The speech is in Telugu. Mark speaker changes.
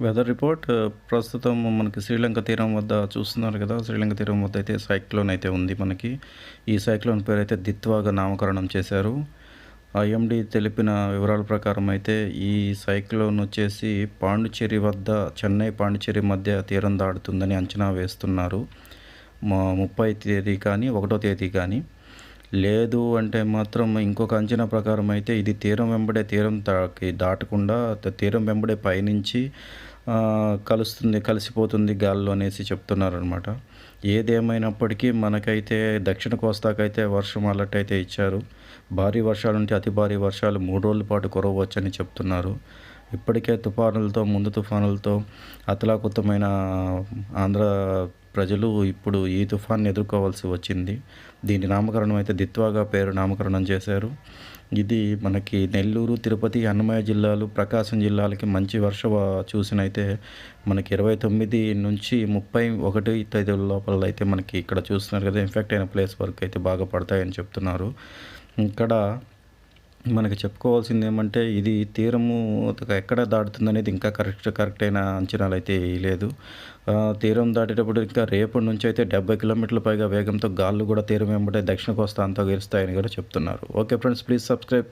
Speaker 1: వెదర్ రిపోర్ట్ uh, ప్రస్తుతం మనకి శ్రీలంక తీరం వద్ద చూస్తున్నారు కదా. శ్రీలంక తీరం వద్ద అయితే సైక్లోన్ అయితే ఉంది మనకి. ఈ సైక్లోన్ పేరు అయితే దిత్వాగా నామకరణం చేశారు. ఐఎండి తెలిపిన వివరాల ప్రకారం అయితే ఈ సైక్లోన్ వచ్చేసి పాండుచేరి వద్ద చెన్నై పాండిచ్చేరి మధ్య తీరం దాడుతుందని అంచనా వేస్తున్నారు. మా- ముప్పై తేదీ కానీ ఒకటో తేదీ కానీ. లేదు అంటే మాత్రం ఇంకొక అంచనా ప్రకారం అయితే ఇది తీరం వెంబడే తీరం తాకి దాటకుండా తీరం వెంబడే పయనించి కలుస్తుంది కలిసిపోతుంది గాల్లో అనేసి చెప్తున్నారు అనమాట ఏదేమైనప్పటికీ మనకైతే దక్షిణ కోస్తాకైతే వర్షం అలర్ట్ అయితే ఇచ్చారు. భారీ వర్షాలు ఉంటే అతి భారీ వర్షాలు మూడు రోజుల పాటు కురవచ్చని చెప్తున్నారు. ఇప్పటికే తుఫానులతో ముందు తుఫానులతో అతలాకుతమైన ఆంధ్ర ప్రజలు ఇప్పుడు ఈ తుఫాన్ని ఎదుర్కోవాల్సి వచ్చింది. దీని నామకరణం అయితే దిత్వాగా పేరు నామకరణం చేశారు. ఇది మనకి నెల్లూరు తిరుపతి అన్నమయ్య జిల్లాలు ప్రకాశం జిల్లాలకి మంచి వర్ష చూసినైతే మనకి ఇరవై తొమ్మిది నుంచి ముప్పై ఒకటి తేదీల లోపల అయితే మనకి ఇక్కడ చూస్తున్నారు కదా. ఇన్ఫెక్ట్ అయిన ప్లేస్ వరకు అయితే బాగా పడతాయని చెప్తున్నారు. ఇక్కడ మనకి చెప్పుకోవాల్సింది ఏమంటే ఇది తీరము ఎక్కడ దాటుతుంది అనేది ఇంకా కరెక్ట్ కరెక్ట్ అయిన అంచనాలు అయితే లేదు తీరం దాటేటప్పుడు ఇంకా రేపటి నుంచి అయితే డెబ్బై కిలోమీటర్ల పైగా వేగంతో గాళ్ళు కూడా తీరం వెంబడే దక్షిణ కోస్తా అంతా గెలుస్తాయని కూడా చెప్తున్నారు. Okay friends please subscribe.